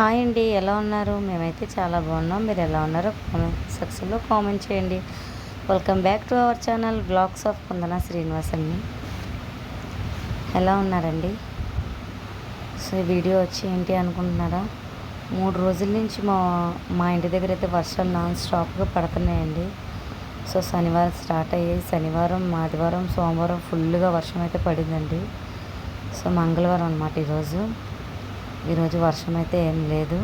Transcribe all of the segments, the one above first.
Hi అండి ఎలా ఉన్నారు? మేమైతే చాలా బాగున్నాం. మీరు ఎలా ఉన్నారో కామెంట్ సెక్షన్లో కామెంట్ చేయండి. Welcome back to our channel vlogs of Kundana Srinivas అండి ఎలా ఉన్నారండి? సో ఈ వీడియో వచ్చి ఏంటి అనుకుంటున్నారా? మూడు రోజుల నుంచి మా మా ఇంటి దగ్గర అయితే వర్షాలు నాన్ స్టాప్గా పడుతున్నాయండి. సో శనివారం స్టార్ట్ అయ్యి శనివారం ఆదివారం సోమవారం ఫుల్గా వర్షం అయితే పడిందండి. సో మంగళవారం అనమాట ఈరోజు. ఈరోజు వర్షం అయితే ఏం లేదు.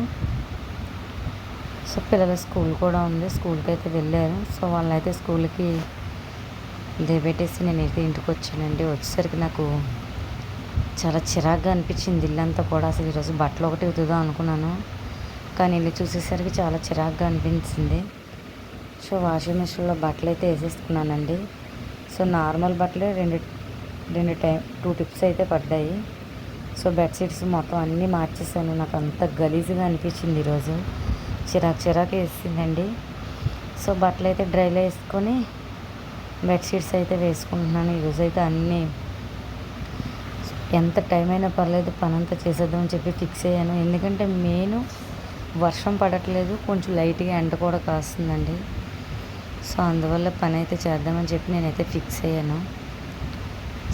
సో పిల్లల స్కూల్ కూడా ఉంది. స్కూల్కి అయితే వెళ్ళారు సో వాళ్ళైతే స్కూల్కి దిగబెట్టేసి నేనైతే ఇంటికి వచ్చానండి. వచ్చేసరికి నాకు చాలా చిరాగ్గా అనిపించింది ఇల్లంతా కూడా. అసలు ఈరోజు బట్టలు ఒకటి ఉతుకుదాం అనుకున్నాను. కానీ ఇల్లు చూసేసరికి చాలా చిరాగ్గా అనిపించింది. సో వాషింగ్ మిషన్లో బట్టలు అయితే వేసేసుకున్నానండి. సో నార్మల్ బట్టలే రెండు రెండు టైం టూ టిప్స్ అయితే పడ్డాయి. సో బెడ్షీట్స్ మొత్తం అన్నీ మార్చేసాను నాకు అంత గలీజ్గా అనిపించింది ఈరోజు. చిరాకు చిరాకు వేసిందండి. సో బట్టలు అయితే డ్రైలో వేసుకొని బెడ్షీట్స్ అయితే వేసుకుంటున్నాను. ఈరోజు అయితే అన్నీ ఎంత టైం అయినా పర్లేదు పని అంతా చేసేద్దామని చెప్పి ఫిక్స్ అయ్యాను. ఎందుకంటే మెయిన్ వర్షం పడట్లేదు కొంచెం లైట్గా ఎండ కూడా కాస్తుందండి. సో అందువల్ల పని అయితే చేద్దామని చెప్పి నేనైతే ఫిక్స్ అయ్యాను.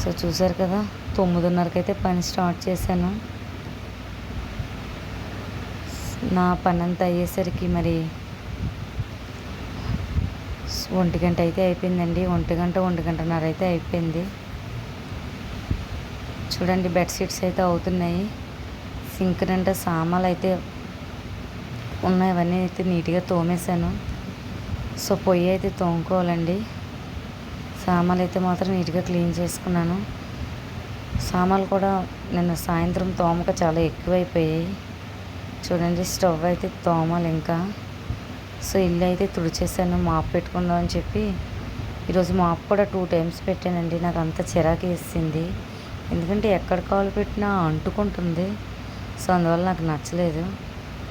సో చూసారు కదా తొమ్మిదిన్నరకి అయితే పని స్టార్ట్ చేశాను. నా పని అంతా అయ్యేసరికి మరి ఒంటి గంట అయితే అయిపోయిందండి. ఒంటి గంట ఒంటి గంటన్నర అయితే అయిపోయింది. చూడండి బెడ్షీట్స్ అయితే అవుతున్నాయి. సింక్ నిండా సామాన్లు అయితే ఉన్నాయి. అయితే నీట్గా తోమేశాను. సో పొయ్యి అయితే తోముకోవాలండి. సామాన్లు అయితే మాత్రం నీట్గా క్లీన్ చేసుకున్నాను. సామాన్లు కూడా నిన్న సాయంత్రం తోమక చాలా ఎక్కువైపోయాయి. చూడండి స్టవ్ అయితే తోమాలి ఇంకా. సో ఇల్లు అయితే తుడిచేసాను మాప్ పెట్టుకుందాం అని చెప్పి. ఈరోజు మాప్ కూడా టూ టైమ్స్ పెట్టానండి నాకు అంత చిరాకు వేసింది. ఎందుకంటే ఎక్కడ కాలు పెట్టినా అంటుకుంటుంది. సో అందువల్ల నాకు నచ్చలేదు.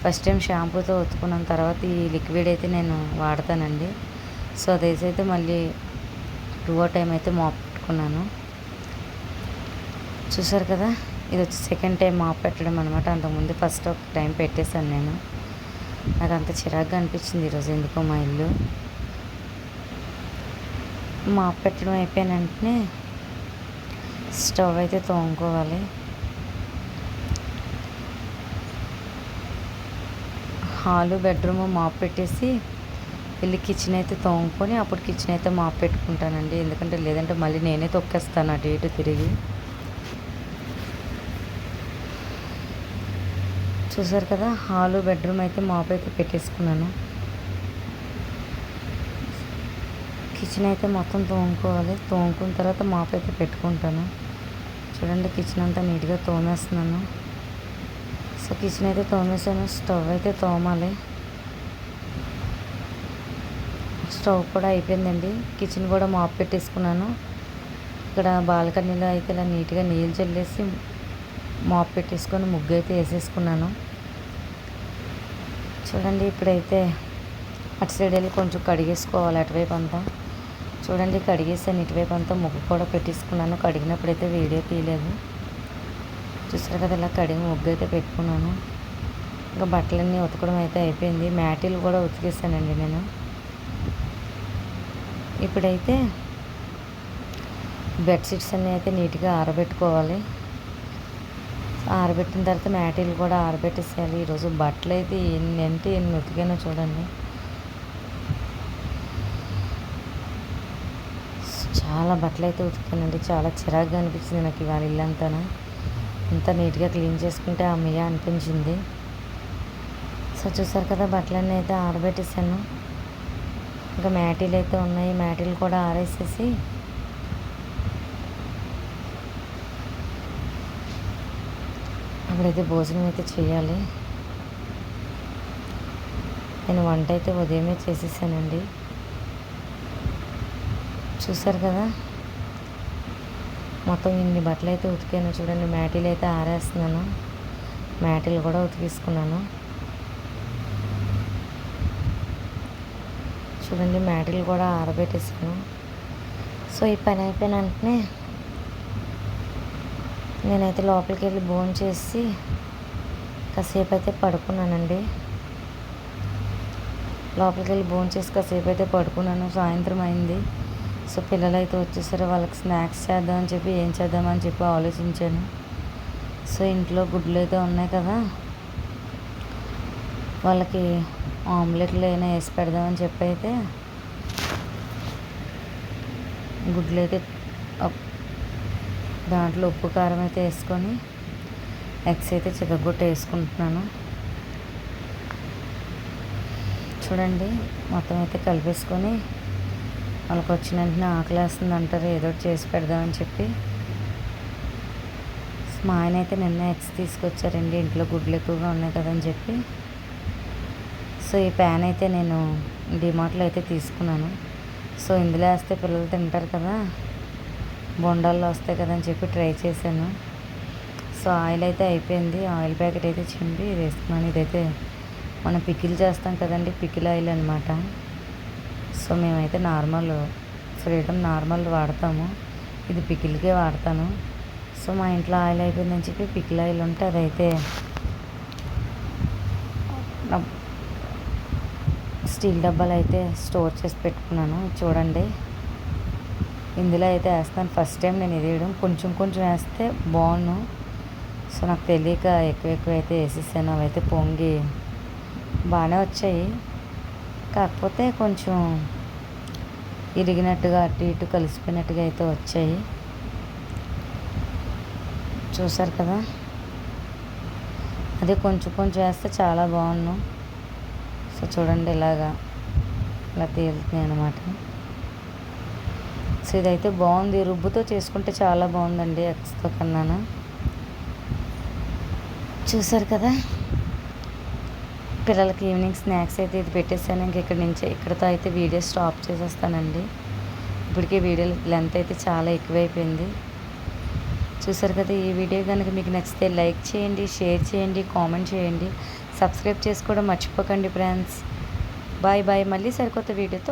ఫస్ట్ టైం షాంపూతో ఉతుకున్నాను తర్వాత ఈ లిక్విడ్ అయితే నేను వాడతానండి. సో అదేసి అయితే మళ్ళీ టూ టైం అయితే మాప్ పెట్టుకున్నాను. చూసారు కదా? ఇది వచ్చి సెకండ్ టైం మాప్ పెట్టడం అనమాట అంతకుముందు ఫస్ట్ ఒక టైం పెట్టేశాను నేను. నాకు అంత చిరాగ్గా అనిపించింది ఈరోజు ఎందుకో మా ఇల్లు. మాప్ పెట్టడం అయిపోయిన వెంటనే స్టవ్ అయితే తోముకోవాలి. హాలు బెడ్రూమ్ మాప్ పెట్టేసి వెళ్ళి కిచెన్ అయితే తోముకొని అప్పుడు కిచెన్ అయితే మాప్ పెట్టుకుంటానండి. ఎందుకంటే లేదంటే మళ్ళీ నేనే తొక్కేస్తాను అటు ఇటు తిరిగి. చూసారు కదా హాలు బెడ్రూమ్ అయితే మాప్ అయితే పెట్టేసుకున్నాను. కిచెన్ అయితే మొత్తం తోముకోవాలి. తోముకున్న తర్వాత మాప్ అయితే పెట్టుకుంటాను. చూడండి కిచెన్ అంతా నీట్గా తోమేస్తున్నాను. సో కిచెన్ అయితే తోమేసాను స్టవ్ అయితే తోమాలి. స్టవ్ కూడా అయిపోయిందండి. కిచెన్ కూడా మాప్ పెట్టేసుకున్నాను. ఇక్కడ బాల్కనీలో అయితే ఇలా నీట్గా నీళ్ళు చల్లేసి మాప్ పెట్టేసుకొని ముగ్గు అయితే వేసేసుకున్నాను. చూడండి ఇప్పుడైతే అటు సైడ్ వెళ్ళి కొంచెం కడిగేసుకోవాలి అటువైపు అంతా. చూడండి కడిగేసాను. ఇటువైపు అంతా ముగ్గు కూడా పెట్టేసుకున్నాను. కడిగినప్పుడు అయితే వీడియో తీయలేదు. చూసారు కదా ఇలా కడిగి ముగ్గు అయితే పెట్టుకున్నాను. ఇంకా బట్టలన్నీ ఉతకడం అయితే అయిపోయింది. మ్యాటీలు కూడా ఉతికేసానండి నేను. ఇప్పుడైతే బెడ్షీట్స్ అన్నీ అయితే నీట్గా ఆరబెట్టుకోవాలి. ఆరబెట్టిన తర్వాత మ్యాటీలు కూడా ఆరబెట్టేసేయాలి. ఈరోజు బట్టలు అయితే ఎన్ని అంటే ఎన్ని ఉతికానో చూడండి. చాలా బట్టలు అయితే ఉతికానండి. చాలా చిరాగ్గా అనిపించింది నాకు ఇవాళ ఇల్లంతా అంతా నీట్గా క్లీన్ చేసుకుంటే అమ్మయ్య అనిపించింది. సో చూసారు కదా బట్టలన్నీ అయితే ఆరబెట్టేసాను ఇంకా మ్యాటీలు అయితే ఉన్నాయి. మ్యాటీలు కూడా ఆరేసేసి అప్పుడైతే భోజనం అయితే చేయాలి. నేను వంట అయితే ఉదయమే చేసేసానండి. చూసారు కదా? మొత్తం ఇన్ని బట్టలు అయితే ఉతికాను. చూడండి మ్యాటీలు అయితే ఆరేస్తున్నాను. మ్యాటీలు కూడా ఉతికేసుకున్నాను. చూడండి మ్యాటీలు కూడా ఆరబెట్టేసాను సో ఈ పని అయిపోయిన వెంటనే నేనైతే లోపలికి వెళ్ళి భోజనం చేసి కాసేపు అయితే పడుకున్నానండి. లోపలికి వెళ్ళి భోజనం చేసి కాసేపు అయితే పడుకున్నాను. సాయంత్రం అయింది. సో పిల్లలు అయితే వచ్చేసారు వాళ్ళకి స్నాక్స్ చేద్దామని చెప్పి ఏం చేద్దామని చెప్పి ఆలోచించాను. సో ఇంట్లో గుడ్లు అయితే ఉన్నాయి కదా. వాళ్ళకి ఆమ్లెట్లు అయినా వేసి పెడదామని చెప్పి అయితే గుడ్లు అయితే అప్- దాంట్లో ఉప్పు కారం అయితే వేసుకొని ఎగ్స్ అయితే చితగొట్టి వేసుకుంటున్నాను చూడండి మొత్తం అయితే కలిపేసుకొని వాళ్ళకి వచ్చిన వెంటనే ఆకలి వేస్తుంది అంటారు ఏదో ఒకటి చేసి పెడదామని చెప్పి. మా ఆయన అయితే నిన్న ఎగ్స్ తీసుకొచ్చారండి ఇంట్లో గుడ్లు ఎక్కువగా ఉన్నాయి కదని చెప్పి. సో ఈ ప్యాన్ అయితే నేను డిమార్ట్లో అయితే తీసుకున్నాను. సో ఇందులో వేస్తే పిల్లలు తింటారు కదా. బొండాల్లో వస్తాయి కదని చెప్పి ట్రై చేశాను. సో ఆయిల్ అయితే అయిపోయింది. ఆయిల్ ప్యాకెట్ అయితే చింపి ఇది వేసుకున్నాను. ఇదైతే మనం పికిల్ చేస్తాం కదండి పికిల్ ఆయిల్ అనమాట సో మేమైతే నార్మల్ ఫ్రీడమ్ నార్మల్ వాడతాము. ఇది పికిల్కే వాడతాను. సో మా ఇంట్లో ఆయిల్ అయిపోయిందని చెప్పి పికిల్ ఆయిల్ ఉంటే అదైతే స్టీల్ డబ్బాలు అయితే స్టోర్ చేసి పెట్టుకున్నాను. చూడండి. ఇందులో అయితే వేస్తాను. ఫస్ట్ టైం నేను ఇది వేయడం. కొంచెం కొంచెం వేస్తే బాగున్నాను సో నాకు తెలియక ఎక్కువ ఎక్కువ అయితే వేసేసాను. అవి అయితే పొంగి బాగానే వచ్చాయి. కాకపోతే కొంచెం ఇరిగినట్టుగా అటు ఇటు కలిసిపోయినట్టుగా అయితే వచ్చాయి. చూసారు కదా? అదే కొంచెం కొంచెం వేస్తే చాలా బాగున్నాను సో చూడండి ఇలాగా. ఇలా తేలుతున్నాయి అన్నమాట. సో ఇదైతే బాగుంది. రుబ్బుతో చేసుకుంటే చాలా బాగుందండి ఎక్స్తో కన్నాను. చూసారు కదా? పిల్లలకి ఈవినింగ్ స్నాక్స్ అయితే ఇది పెట్టేసాను. ఇంక ఇక్కడ నుంచి ఇక్కడతో అయితే వీడియో స్టాప్ చేసేస్తానండి. ఇప్పటికే వీడియో లెంత్ అయితే చాలా ఎక్కువైపోయింది. చూసారు కదా? ఈ వీడియో కనుక మీకు నచ్చితే లైక్ చేయండి షేర్ చేయండి కామెంట్ చేయండి. సబ్స్క్రైబ్ చేసుకోవడం మర్చిపోకండి ఫ్రెండ్స్. Bye bye. మళ్ళీ సరికొత్త వీడియోతో